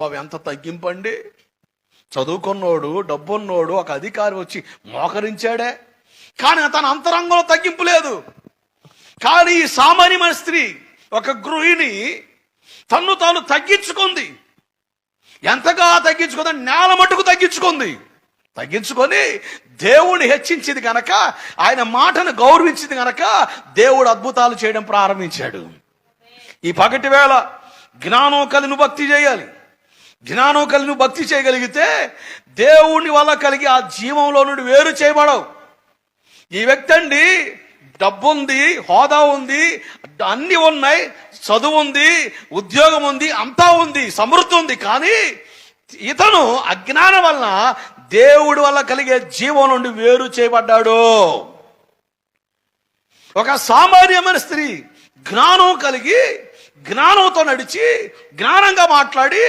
బాబు ఎంత తగ్గింపండి? చదువుకున్నోడు డబ్బున్నోడు ఒక అధికారి వచ్చి మోకరించాడే. కానీ తన అంతరంగంలో తగ్గింపు లేదు. కానీ ఈ సామాన్యమైన స్త్రీ ఒక గృహిణి తన్ను తాను తగ్గించుకుంది. ఎంతగా తగ్గించుకుంది? నేల మట్టుకు తగ్గించుకుంది. తగ్గించుకొని దేవుణ్ణి హెచ్చించింది గనక ఆయన మాటను గౌరవించింది గనక దేవుడు అద్భుతాలు చేయడం ప్రారంభించాడు. ఈ పగటి వేళ జ్ఞానం కలిని భక్తి చేయాలి. జ్ఞానం కలిని భక్తి చేయగలిగితే దేవుని వల్ల కలిగి ఆ జీవంలో నుండి వేరు చేయబడవు. ఈ వ్యక్తి అండి డబ్బు ఉంది హోదా ఉంది అన్నీ ఉన్నాయి చదువు ఉంది ఉద్యోగం ఉంది అంతా ఉంది సమృద్ధి ఉంది. కానీ ఇతను అజ్ఞానం వలన దేవుడి వల్ల కలిగే జీవం నుండి వేరు చేయబడ్డాడు. ఒక సామాన్యమైన స్త్రీ జ్ఞానం కలిగి జ్ఞానంతో నడిచి జ్ఞానంగా మాట్లాడి